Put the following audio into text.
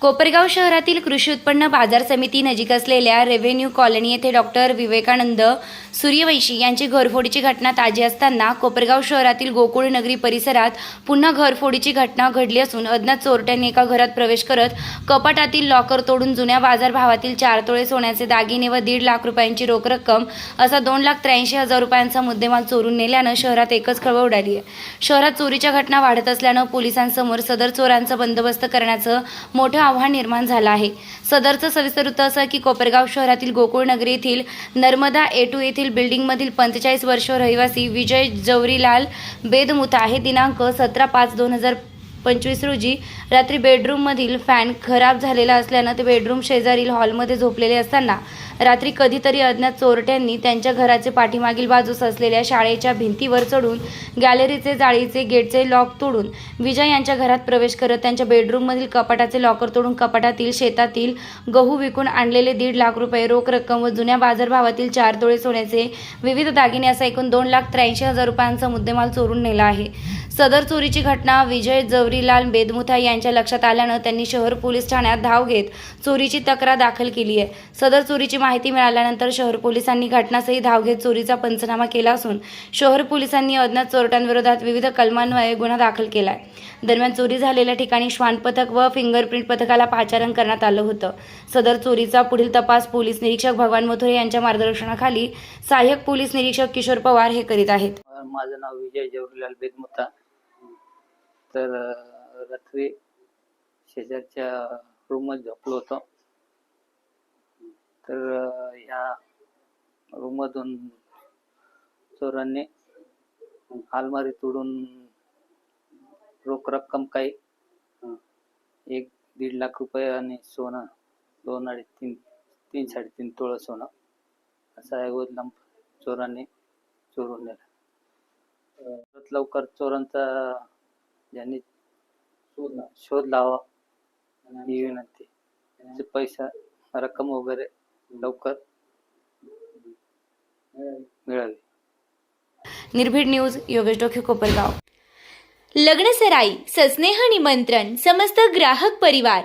कोपरगाव शहरातील कृषी उत्पन्न बाजार समिती नजीक असलेल्या रेव्हेन्यू कॉलनी येथे डॉक्टर विवेकानंद सूर्यवैशी यांची घरफोडीची घटना ताजी असताना कोपरगाव शहरातील गोकुळ नगरी परिसरात पुन्हा घरफोडीची घटना घडली असून अज्ञात चोरट्यांनी एका घरात प्रवेश करत कपाटातील लॉकर तोडून जुन्या बाजारभावातील चार तोळे सोन्याचे दागिने व दीड लाख रुपयांची रोख रक्कम असा दोन लाख त्र्याऐंशी हजार रुपयांचा मुद्देमाल चोरून नेल्यानं शहरात एकच खळबळ उडाली आहे. शहरात चोरीच्या घटना वाढत असल्यानं पोलिसांसमोर सदर चोरांचा बंदोबस्त करण्याचं मोठं आव्हान निर्माण झालं आहे. सदरचं सविस्तर वृत्त असं की कोपरगाव शहरातील गोकुळनगर येथील नर्मदा ए टू येथील बिल्डिंगमधील पंचेचाळीस वर्ष रहिवासी विजय जवरीलाल बेदमुथा हे दिनांक सतरा पाच दोन हजार पंचवीस रोजी रात्री बेडरूममधील फॅन खराब झालेला असल्यानं ते बेडरूम शेजारील हॉलमध्ये झोपलेले असताना रात्री कधीतरी अज्ञात चोरट्यांनी त्यांच्या घराचे पाठीमागील बाजूस असलेल्या शाळेच्या भिंतीवर चढून गॅलरीचे जाळीचे गेटचे लॉक तोडून विजय यांच्या घरात प्रवेश करत त्यांच्या बेडरूममधील कपाटाचे लॉकर तोडून कपाटातील शेतातील गहू विकून आणलेले दीड लाख रुपये रोख रक्कम व जुन्या बाजारभावातील चार तोळे सोन्याचे विविध दागिने असा एकूण दोन लाख त्र्याऐंशी हजार रुपयांचा मुद्देमाल चोरून नेला आहे. सदर चोरीची घटना विजय जवरीलाल बेदमुथा यांच्या लक्षात आल्यानं त्यांनी शहर पोलीस ठाण्यात धाव घेत चोरीची तक्रार दाखल केली आहे. सदर चोरीची माहिती मिळाल्यानंतर शहर पोलिसांनी घटनास्थळी धाव घेत चोरीचा पंचनामा केला असून शहर पोलिसांनी अज्ञात चोरट्यांविरोधात विविध कलमान्वये गुन्हा दाखल केला आहे दरम्यान चोरी झालेल्या ठिकाणी श्वान पथक व फिंगरप्रिंट पथकाला पाचारण करण्यात आलं होतं. सदर चोरीचा पुढील तपास पोलीस निरीक्षक भगवान मथुरे यांच्या मार्गदर्शनाखाली सहाय्यक पोलीस निरीक्षक किशोर पवार हे करीत आहेत. माझं नाव विजय जवरीलाल बेदमुथा. तर रात्री शेजारच्या रूममध्ये झोपलो होतो. तर ह्या रूममधून चोरांनी अलमारी तोडून रोख रक्कम काही एक दीड लाख रुपये आणि सोनं दोन अडीच तीन तीन साडेतीन तोळं सोनं असा एकदम चोरांनी चोरून नेला. लवकर चोरांचा ज्यांनी शोध लावा. ही विनंती त्यांचे पैसा रक्कम वगैरे लवकर मिळावी. निर्भीड न्यूज योगेश डोखे कोपरगाव. लग्न सराई सस्नेह निमंत्रण समस्त ग्राहक परिवार